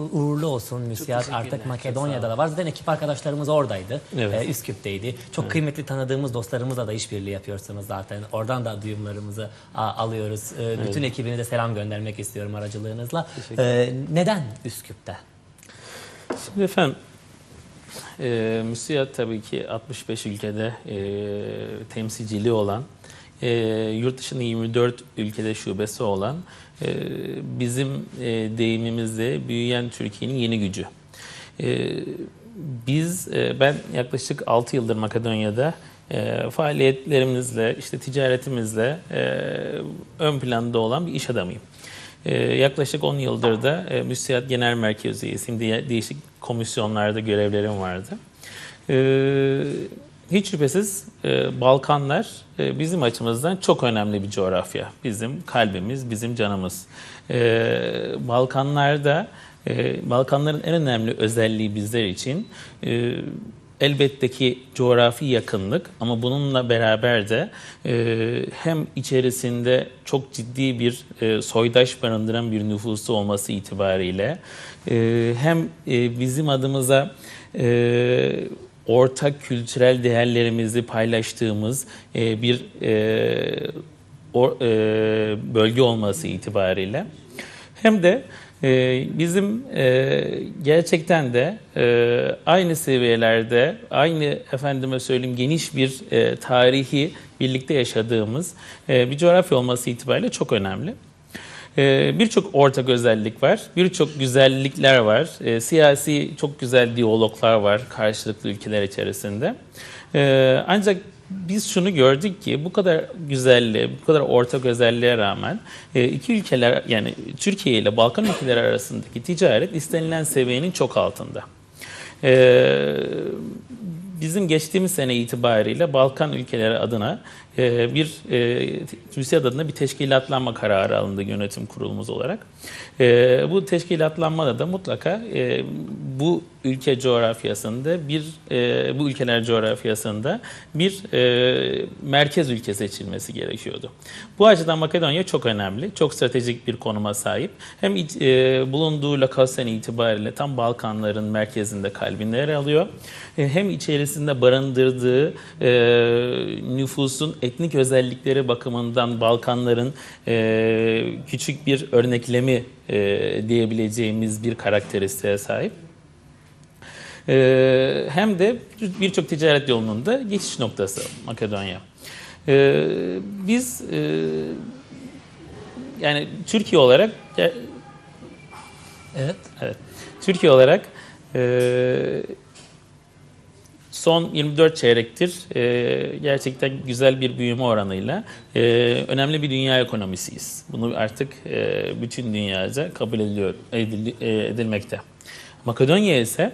Uğurlu olsun müsiyat artık Makedonya'da da var. Zaten ekip arkadaşlarımız oradaydı. Evet. Ee, Üsküp'teydi. Çok kıymetli tanıdığımız dostlarımızla da işbirliği yapıyorsunuz zaten. Oradan da duyumlarımızı a, alıyoruz. Ee, Bütün ekibine de selam göndermek istiyorum aracılığınızla. Ee, neden Üsküp'te? Şimdi efendim, e, müsiyat tabii ki 65 ülkede e, temsilciliği olan, e, yurt dışında 24 ülkede şubesi olan, bizim e, deyimimizde büyüyen Türkiye'nin yeni gücü. E, biz, e, ben yaklaşık 6 yıldır Makedonya'da e, faaliyetlerimizle, işte ticaretimizle e, ön planda olan bir iş adamıyım. Ee, yaklaşık 10 yıldır da e, Müsiyat Genel Merkez üyesiyim. Diye, değişik komisyonlarda görevlerim vardı. Ee, hiç şüphesiz e, Balkanlar e, bizim açımızdan çok önemli bir coğrafya. Bizim kalbimiz, bizim canımız. Ee, Balkanlarda, e, Balkanların en önemli özelliği bizler için... E, Elbette ki coğrafi yakınlık ama bununla beraber de e, hem içerisinde çok ciddi bir e, soydaş barındıran bir nüfusu olması itibariyle e, hem e, bizim adımıza e, ortak kültürel değerlerimizi paylaştığımız e, bir e, or- e, bölge olması itibariyle hem de e, bizim e, gerçekten de e, aynı seviyelerde, aynı efendime söyleyeyim geniş bir e, tarihi birlikte yaşadığımız e, bir coğrafya olması itibariyle çok önemli. E, birçok ortak özellik var, birçok güzellikler var, e, siyasi çok güzel diyaloglar var karşılıklı ülkeler içerisinde. E, ancak biz şunu gördük ki bu kadar güzelliğe, bu kadar ortak özelliğe rağmen e, iki ülkeler yani Türkiye ile Balkan ülkeleri arasındaki ticaret istenilen seviyenin çok altında. Bizim geçtiğimiz sene itibariyle Balkan ülkeleri adına e, bir e, TÜSİAD adına bir teşkilatlanma kararı alındı yönetim kurulumuz olarak. E, bu teşkilatlanmada da mutlaka e, bu ülke coğrafyasında bir e, bu ülkeler coğrafyasında bir e, merkez ülke seçilmesi gerekiyordu. Bu açıdan Makedonya çok önemli, çok stratejik bir konuma sahip. Hem e, bulunduğu lokasyon itibariyle tam Balkanların merkezinde kalbinde yer alıyor. E, hem içerisinde barındırdığı e, nüfusun etnik özellikleri bakımından Balkanların e, küçük bir örneklemi e, diyebileceğimiz bir karakteristiğe sahip. Ee, hem de birçok ticaret yolunun da geçiş noktası Makedonya. Ee, biz e, yani Türkiye olarak ge- Evet. evet Türkiye olarak e, son 24 çeyrektir e, gerçekten güzel bir büyüme oranıyla e, önemli bir dünya ekonomisiyiz. Bunu artık e, bütün dünyaca kabul ediliyor, edil- e, edilmekte. Makedonya ise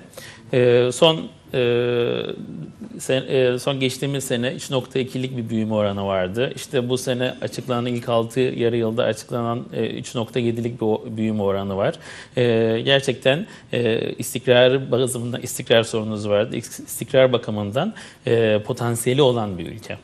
e, son e, sen- e, son geçtiğimiz sene 3.2'lik bir büyüme oranı vardı. İşte bu sene açıklanan ilk 6 yarı yılda açıklanan e, 3.7'lik bir büyüme oranı var. E, gerçekten e, istikrar bazında istikrar sorunumuz vardı. İst- İstikrar bakımından e, potansiyeli olan bir ülke.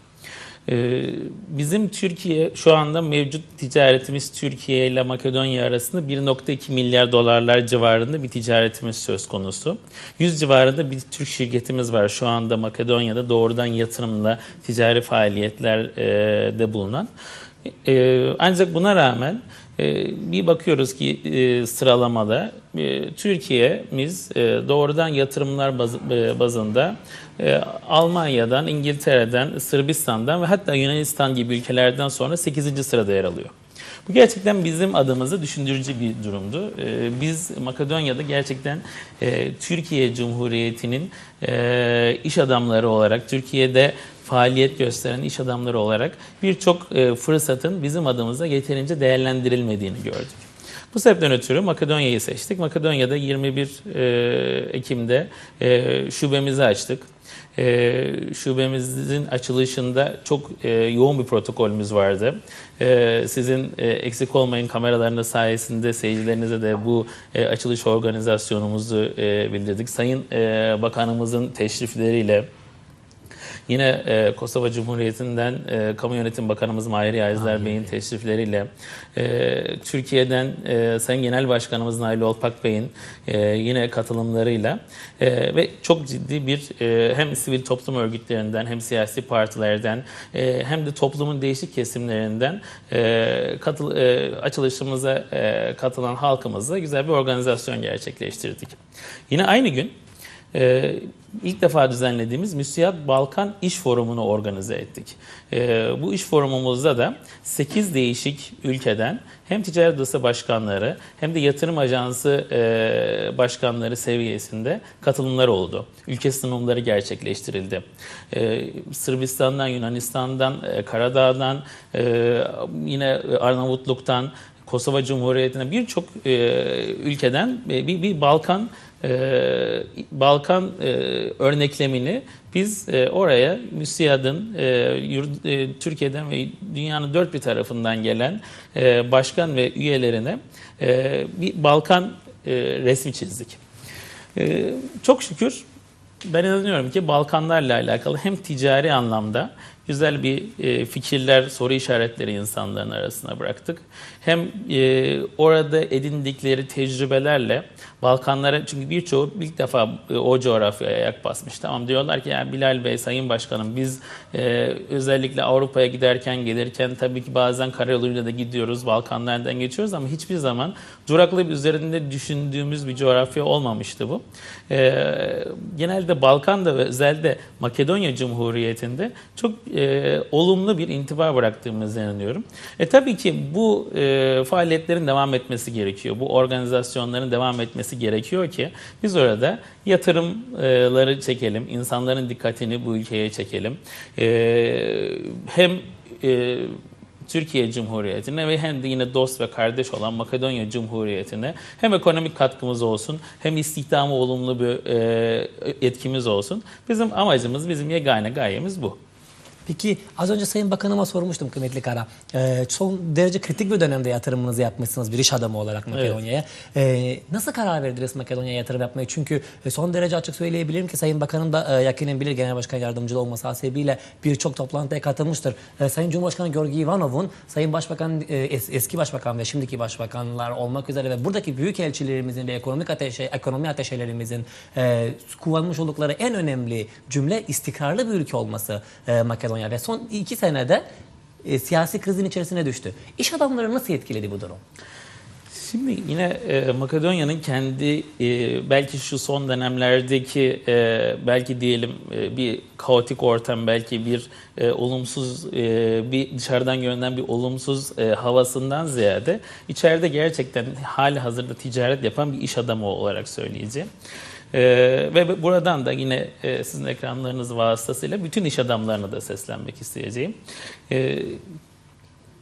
Ee, Bizim Türkiye şu anda mevcut ticaretimiz Türkiye ile Makedonya arasında 1.2 milyar dolarlar civarında bir ticaretimiz söz konusu. 100 civarında bir Türk şirketimiz var şu anda Makedonya'da doğrudan yatırımla ticari faaliyetlerde bulunan. Ee, Ancak buna rağmen e, bir bakıyoruz ki e, sıralamada e, Türkiye'miz e, doğrudan yatırımlar baz- e, bazında e, Almanya'dan, İngiltere'den, Sırbistan'dan ve hatta Yunanistan gibi ülkelerden sonra 8. sırada yer alıyor. Bu gerçekten bizim adımıza düşündürücü bir durumdu. E, Biz Makedonya'da gerçekten e, Türkiye Cumhuriyeti'nin e, iş adamları olarak, Türkiye'de faaliyet gösteren iş adamları olarak birçok e, fırsatın bizim adımıza yeterince değerlendirilmediğini gördük. Bu sebepten ötürü Makedonya'yı seçtik. Makedonya'da 21 e, Ekim'de e, şubemizi açtık. Şubemizin açılışında çok yoğun bir protokolümüz vardı. Sizin eksik olmayın kameralarınız sayesinde seyircilerinize de bu açılış organizasyonumuzu bildirdik. Sayın Bakanımızın teşrifleriyle Yine e, Kosova Cumhuriyeti'nden e, Kamu Yönetim Bakanımız Mahir Yağızlar Bey'in teşrifleriyle, e, Türkiye'den e, Sayın Genel Başkanımız Nail Olpak Bey'in e, yine katılımlarıyla e, ve çok ciddi bir e, hem sivil toplum örgütlerinden hem siyasi partilerden e, hem de toplumun değişik kesimlerinden e, katıl, e, açılışımıza e, katılan halkımızla güzel bir organizasyon gerçekleştirdik. Yine aynı gün e, ilk defa düzenlediğimiz Müsiyat Balkan İş Forumu'nu organize ettik. E, bu iş forumumuzda da 8 değişik ülkeden hem ticaret odası başkanları hem de yatırım ajansı e, başkanları seviyesinde katılımlar oldu. Ülke sunumları gerçekleştirildi. E, Sırbistan'dan, Yunanistan'dan, e, Karadağ'dan, e, yine Arnavutluk'tan, Kosova Cumhuriyeti'ne birçok e, ülkeden e, bir, bir Balkan e, Balkan e, örneklemini biz e, oraya MÜSİAD'ın e, yurt- e, Türkiye'den ve dünyanın dört bir tarafından gelen e, başkan ve üyelerine e, bir Balkan e, resmi çizdik. E, çok şükür ben inanıyorum ki Balkanlarla alakalı hem ticari anlamda güzel bir e, fikirler, soru işaretleri insanların arasına bıraktık. Hem e, orada edindikleri tecrübelerle Balkanlara çünkü birçoğu ilk defa e, o coğrafyaya ayak basmış. Tamam diyorlar ki yani Bilal Bey, Sayın Başkanım biz özellikle Avrupa'ya giderken gelirken tabii ki bazen karayoluyla da gidiyoruz, Balkanlardan geçiyoruz ama hiçbir zaman duraklayıp üzerinde düşündüğümüz bir coğrafya olmamıştı bu. Genelde Balkan'da ve özellikle Makedonya Cumhuriyeti'nde çok e, olumlu bir intiba bıraktığımızı inanıyorum. E tabii ki bu e, faaliyetlerin devam etmesi gerekiyor. Bu organizasyonların devam etmesi gerekiyor ki biz orada yatırımları çekelim, insanların dikkatini bu ülkeye çekelim. E, hem e, Türkiye Cumhuriyeti'ne ve hem de yine dost ve kardeş olan Makedonya Cumhuriyeti'ne hem ekonomik katkımız olsun hem istihdama olumlu bir e, etkimiz olsun. Bizim amacımız, bizim yegane gayemiz bu. Peki az önce Sayın Bakanıma sormuştum kıymetli Kara. Ee, son derece kritik bir dönemde yatırımınızı yapmışsınız bir iş adamı olarak Makedonya'ya. Ee, nasıl karar verdiniz Makedonya'ya yatırım yapmaya? Çünkü e, son derece açık söyleyebilirim ki Sayın Bakanım da e, yakinen bilir Genel Başkan Yardımcılığı olması hasebiyle birçok toplantıya katılmıştır. E, Sayın Cumhurbaşkanı Georgi Ivanov'un Sayın Başbakan, e, es- eski Başbakan ve şimdiki Başbakanlar olmak üzere ve buradaki büyük elçilerimizin ve ekonomik ateşe, ekonomi ateşelerimizin e, kullanmış oldukları en önemli cümle istikrarlı bir ülke olması e, Makedonya ve son iki senede e, siyasi krizin içerisine düştü. İş adamları nasıl etkiledi bu durum? Şimdi yine e, Makedonya'nın kendi e, belki şu son dönemlerdeki e, belki diyelim e, bir kaotik ortam belki bir e, olumsuz e, bir dışarıdan görünen bir olumsuz e, havasından ziyade içeride gerçekten hali hazırda ticaret yapan bir iş adamı olarak söyleyeceğim. E, ve buradan da yine e, sizin ekranlarınız vasıtasıyla bütün iş adamlarına da seslenmek isteyeceğim. E,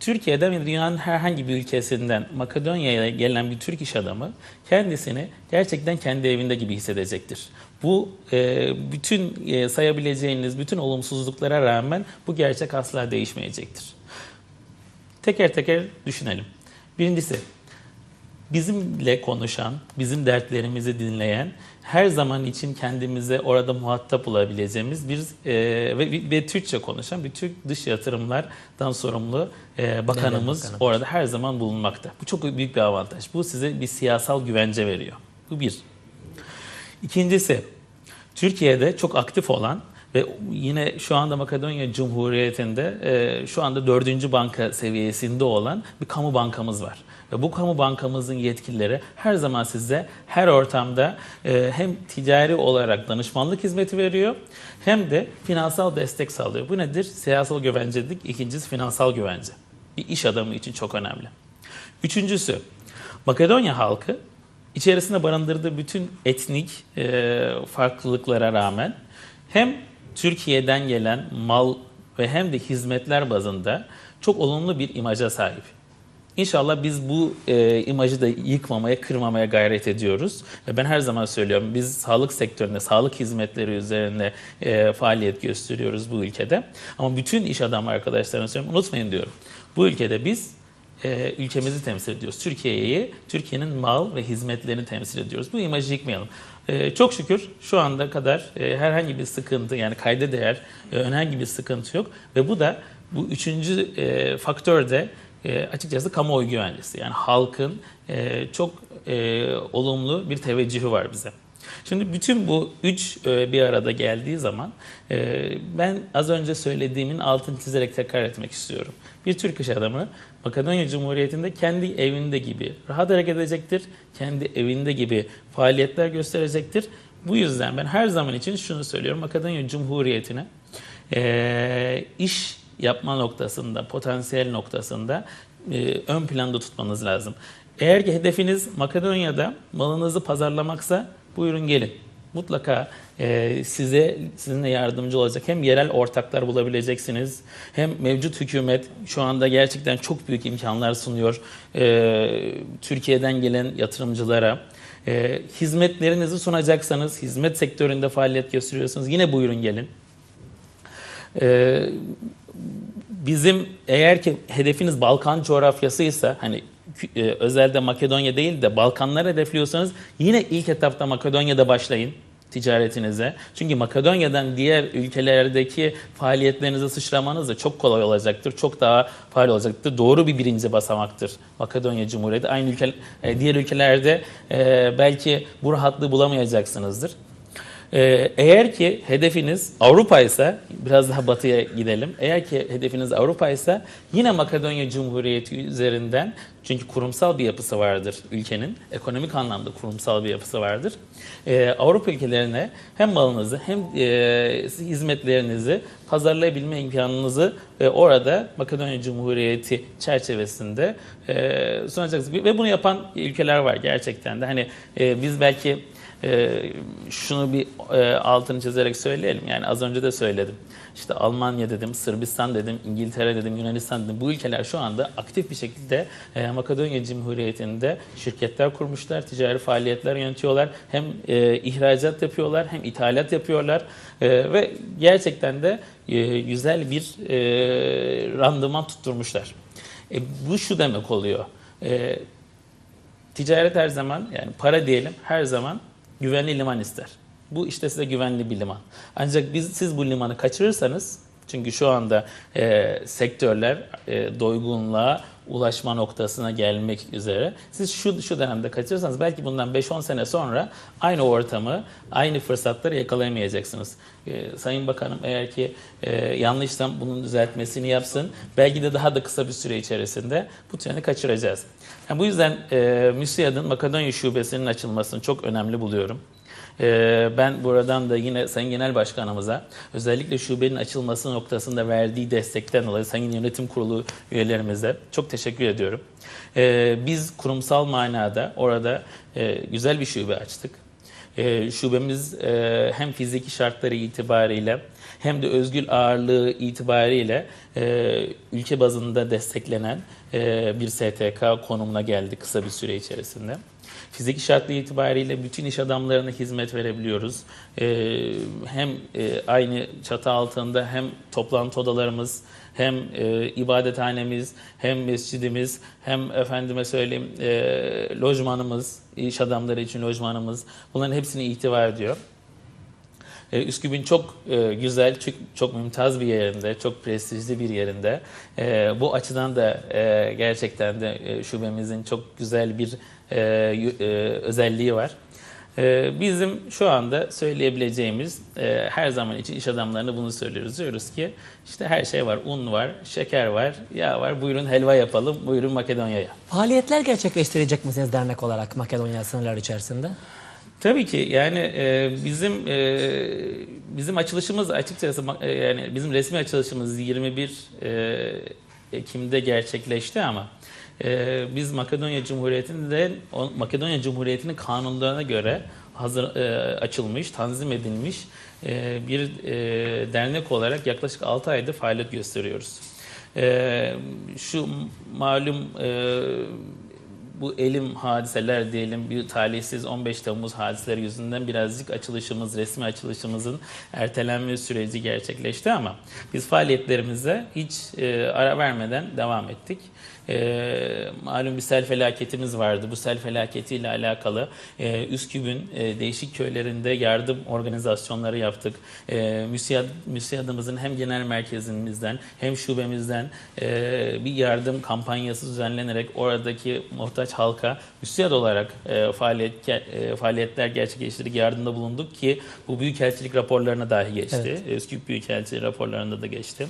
Türkiye'den ve dünyanın herhangi bir ülkesinden Makedonya'ya gelen bir Türk iş adamı kendisini gerçekten kendi evinde gibi hissedecektir. Bu e, bütün e, sayabileceğiniz bütün olumsuzluklara rağmen bu gerçek asla değişmeyecektir. Teker teker düşünelim. Birincisi bizimle konuşan, bizim dertlerimizi dinleyen, her zaman için kendimize orada muhatap bulabileceğimiz bir e, ve, ve Türkçe konuşan bir Türk dış yatırımlardan sorumlu e, bakanımız bakanı. orada her zaman bulunmakta. Bu çok büyük bir avantaj. Bu size bir siyasal güvence veriyor. Bu bir. İkincisi, Türkiye'de çok aktif olan ve yine şu anda Makedonya Cumhuriyeti'nde e, şu anda dördüncü banka seviyesinde olan bir kamu bankamız var. Bu kamu bankamızın yetkilileri her zaman size her ortamda e, hem ticari olarak danışmanlık hizmeti veriyor hem de finansal destek sağlıyor. Bu nedir? Siyasal güvencelik, ikincisi finansal güvence. Bir iş adamı için çok önemli. Üçüncüsü, Makedonya halkı içerisinde barındırdığı bütün etnik e, farklılıklara rağmen hem Türkiye'den gelen mal ve hem de hizmetler bazında çok olumlu bir imaja sahip. İnşallah biz bu e, imajı da yıkmamaya, kırmamaya gayret ediyoruz. Ve ben her zaman söylüyorum, biz sağlık sektöründe, sağlık hizmetleri üzerine e, faaliyet gösteriyoruz bu ülkede. Ama bütün iş adamı arkadaşlarına söylüyorum, unutmayın diyorum. Bu ülkede biz e, ülkemizi temsil ediyoruz. Türkiye'yi, Türkiye'nin mal ve hizmetlerini temsil ediyoruz. Bu imajı yıkmayalım. E, çok şükür şu anda kadar e, herhangi bir sıkıntı yani kayda değer e, herhangi bir sıkıntı yok ve bu da bu üçüncü e, faktör de e, açıkçası kamuoyu güvencesi. Yani halkın e, çok e, olumlu bir teveccühü var bize. Şimdi bütün bu üç e, bir arada geldiği zaman e, ben az önce söylediğimin altını çizerek tekrar etmek istiyorum. Bir Türk iş adamı Makedonya Cumhuriyeti'nde kendi evinde gibi rahat hareket edecektir. Kendi evinde gibi faaliyetler gösterecektir. Bu yüzden ben her zaman için şunu söylüyorum. Makedonya Cumhuriyeti'ne e, iş yapma noktasında, potansiyel noktasında e, ön planda tutmanız lazım. Eğer ki hedefiniz Makedonya'da malınızı pazarlamaksa buyurun gelin. Mutlaka e, size sizinle yardımcı olacak hem yerel ortaklar bulabileceksiniz hem mevcut hükümet şu anda gerçekten çok büyük imkanlar sunuyor e, Türkiye'den gelen yatırımcılara. E, hizmetlerinizi sunacaksanız, hizmet sektöründe faaliyet gösteriyorsanız yine buyurun gelin. E, bizim eğer ki hedefiniz Balkan coğrafyasıysa hani e, özelde Makedonya değil de Balkanlar hedefliyorsanız yine ilk etapta Makedonya'da başlayın ticaretinize. Çünkü Makedonya'dan diğer ülkelerdeki faaliyetlerinize sıçramanız da çok kolay olacaktır. Çok daha faal olacaktır. Doğru bir birinci basamaktır Makedonya Cumhuriyeti. Aynı ülke, e, diğer ülkelerde e, belki bu rahatlığı bulamayacaksınızdır. Ee, Eğer ki hedefiniz Avrupa ise biraz daha batıya gidelim. Eğer ki hedefiniz Avrupa ise yine Makedonya Cumhuriyeti üzerinden çünkü kurumsal bir yapısı vardır ülkenin. Ekonomik anlamda kurumsal bir yapısı vardır. Ee, Avrupa ülkelerine hem malınızı hem e, hizmetlerinizi pazarlayabilme imkanınızı e, orada Makedonya Cumhuriyeti çerçevesinde e, sunacaksınız. Ve bunu yapan ülkeler var gerçekten de. Hani biz belki ee, şunu bir e, altını çizerek söyleyelim. Yani az önce de söyledim. İşte Almanya dedim, Sırbistan dedim, İngiltere dedim, Yunanistan dedim. Bu ülkeler şu anda aktif bir şekilde e, Makedonya Cumhuriyeti'nde şirketler kurmuşlar, ticari faaliyetler yönetiyorlar. Hem e, ihracat yapıyorlar hem ithalat yapıyorlar. E, ve gerçekten de güzel bir randıman tutturmuşlar. E, bu şu demek oluyor. E, ticaret her zaman yani para diyelim her zaman güvenli liman ister. Bu işte size güvenli bir liman. Ancak biz siz bu limanı kaçırırsanız çünkü şu anda e, sektörler e, doygunluğa ulaşma noktasına gelmek üzere. Siz şu şu dönemde kaçırırsanız belki bundan 5-10 sene sonra aynı ortamı, aynı fırsatları yakalayamayacaksınız. E, Sayın Bakanım eğer ki e, yanlışsam bunun düzeltmesini yapsın. Belki de daha da kısa bir süre içerisinde bu treni kaçıracağız. Yani bu yüzden e, MÜSİAD'ın Makedonya Şubesi'nin açılmasını çok önemli buluyorum. Ee, Ben buradan da yine Sayın Genel Başkanımıza özellikle şubenin açılması noktasında verdiği destekten dolayı Sayın Yönetim Kurulu üyelerimize çok teşekkür ediyorum. Ee, Biz kurumsal manada orada e, güzel bir şube açtık. Ee, Şubemiz e, hem fiziki şartları itibariyle hem de özgür ağırlığı itibariyle e, ülke bazında desteklenen bir STK konumuna geldi kısa bir süre içerisinde. Fiziki şartlı itibariyle bütün iş adamlarına hizmet verebiliyoruz. Ee, hem e, aynı çatı altında hem toplantı odalarımız, hem e, ibadethanemiz, hem mescidimiz, hem efendime söyleyeyim e, lojmanımız, iş adamları için lojmanımız bunların hepsini ihtiva ediyor. E, Üsküp'ün çok e, güzel, çok, çok mümtaz bir yerinde, çok prestijli bir yerinde. E, bu açıdan da e, gerçekten de şubemizin çok güzel bir özelliği var. Bizim şu anda söyleyebileceğimiz her zaman için iş adamlarına bunu söylüyoruz. Diyoruz ki işte her şey var, un var, şeker var, yağ var. Buyurun helva yapalım, buyurun Makedonya'ya. Faaliyetler gerçekleştirecek misiniz dernek olarak Makedonya sınırları içerisinde? Tabii ki yani e, bizim e, bizim açılışımız açıkçası e, yani bizim resmi açılışımız 21 e, Ekim'de gerçekleşti ama e, biz Makedonya Cumhuriyeti'nde o- Makedonya Cumhuriyeti'nin kanunlarına göre hazır e, açılmış, tanzim edilmiş e, bir e, dernek olarak yaklaşık 6 aydır faaliyet gösteriyoruz. E, şu malum e, bu elim hadiseler diyelim bir talihsiz 15 Temmuz hadiseleri yüzünden birazcık açılışımız, resmi açılışımızın ertelenme süreci gerçekleşti ama biz faaliyetlerimize hiç e, ara vermeden devam ettik. E, malum bir sel felaketimiz vardı. Bu sel felaketiyle alakalı e, Üsküp'ün e, değişik köylerinde yardım organizasyonları yaptık. E, MÜSİAD, MÜSİAD'ımızın hem genel merkezimizden hem şubemizden e, bir yardım kampanyası düzenlenerek oradaki muhtaç halka MÜSİAD olarak e, faaliyet, e, faaliyetler gerçekleştirdik, yardımda bulunduk ki bu büyükelçilik raporlarına dahi geçti. Evet. Üsküp Büyükelçiliği raporlarında da geçti.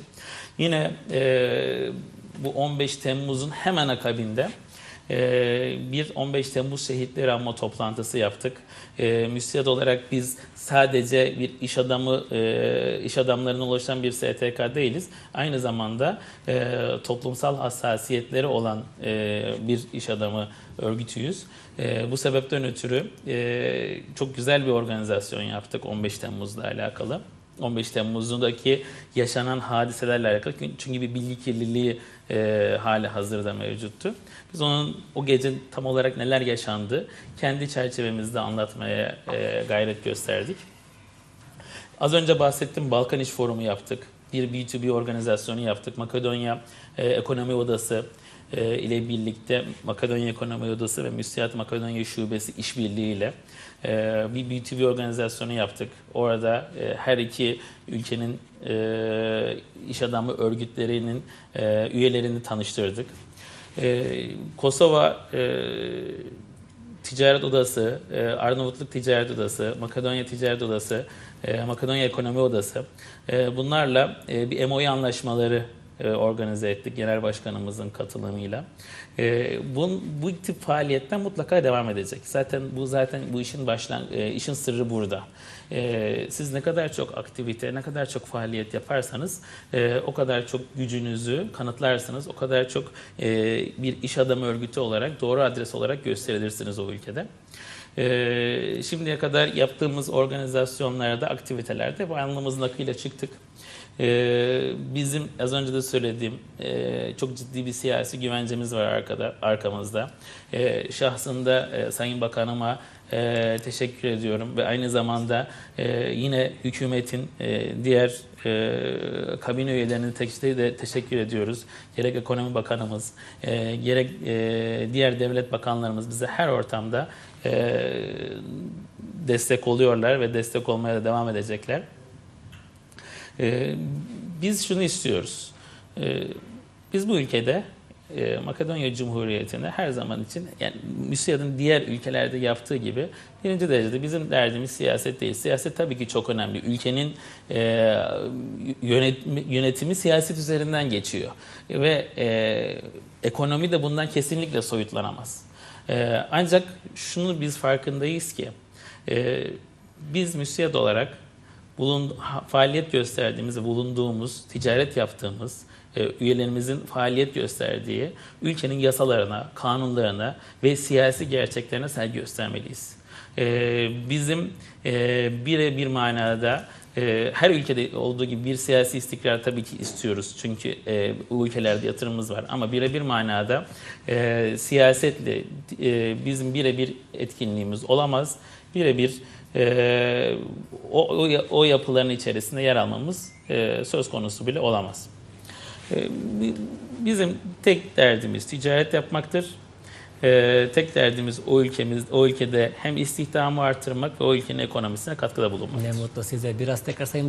Yine e, bu 15 Temmuz'un hemen akabinde bir 15 Temmuz şehitleri anma toplantısı yaptık. E, müsiyat olarak biz sadece bir iş adamı, e, iş adamlarından oluşan bir STK değiliz. Aynı zamanda e, toplumsal hassasiyetleri olan e, bir iş adamı örgütüyüz. E, bu sebepten ötürü e, çok güzel bir organizasyon yaptık 15 Temmuz'la alakalı. 15 Temmuz'undaki yaşanan hadiselerle alakalı çünkü bir bilgi kirliliği e, hali hazırda mevcuttu. Biz onun o gece tam olarak neler yaşandı kendi çerçevemizde anlatmaya e, gayret gösterdik. Az önce bahsettim Balkan İş Forumu yaptık. Bir B2B organizasyonu yaptık. Makedonya e, Ekonomi Odası e, ile birlikte Makedonya Ekonomi Odası ve Müsiyat Makedonya Şubesi işbirliğiyle e, bir B2B organizasyonu yaptık. Orada e, her iki ülkenin e, iş adamı örgütlerinin e, üyelerini tanıştırdık. E, Kosova e, Ticaret Odası, e, Arnavutluk Ticaret Odası, Makedonya Ticaret Odası, e, Makedonya Ekonomi Odası e, bunlarla bir MOU anlaşmaları e, organize ettik genel başkanımızın katılımıyla. E, bu, bu tip faaliyetten mutlaka devam edecek. Zaten bu zaten bu işin başlan e, işin sırrı burada. E, siz ne kadar çok aktivite, ne kadar çok faaliyet yaparsanız e, o kadar çok gücünüzü kanıtlarsınız, o kadar çok e, bir iş adamı örgütü olarak doğru adres olarak gösterilirsiniz o ülkede. E, şimdiye kadar yaptığımız organizasyonlarda, aktivitelerde bu alnımızın akıyla çıktık. Ee, bizim az önce de söylediğim e, çok ciddi bir siyasi güvencemiz var arkada arkamızda. Ee, şahsında e, Sayın Bakanıma e, teşekkür ediyorum ve aynı zamanda e, yine hükümetin e, diğer e, kabine üyelerine tek- de teşekkür ediyoruz. Gerek Ekonomi Bakanımız, e, gerek e, diğer devlet bakanlarımız bize her ortamda e, destek oluyorlar ve destek olmaya da devam edecekler. Ee, biz şunu istiyoruz. Ee, biz bu ülkede e, Makedonya Cumhuriyeti'ne her zaman için yani MÜSİAD'ın diğer ülkelerde yaptığı gibi birinci derecede bizim derdimiz siyaset değil. Siyaset tabii ki çok önemli. Ülkenin e, yönetimi, yönetimi siyaset üzerinden geçiyor. Ve e, ekonomi de bundan kesinlikle soyutlanamaz. E, ancak şunu biz farkındayız ki e, biz MÜSİAD olarak bulun, faaliyet gösterdiğimiz, bulunduğumuz, ticaret yaptığımız, e, üyelerimizin faaliyet gösterdiği ülkenin yasalarına, kanunlarına ve siyasi gerçeklerine saygı göstermeliyiz. E, bizim e, birebir manada e, her ülkede olduğu gibi bir siyasi istikrar tabii ki istiyoruz. Çünkü e, bu ülkelerde yatırımımız var. Ama birebir manada e, siyasetle e, bizim birebir etkinliğimiz olamaz. Birebir e, o, o, yapıların içerisinde yer almamız e, söz konusu bile olamaz. E, bi- bizim tek derdimiz ticaret yapmaktır. E, tek derdimiz o ülkemiz, o ülkede hem istihdamı artırmak ve o ülkenin ekonomisine katkıda bulunmak. Ne mutlu size. Biraz tekrar Sayın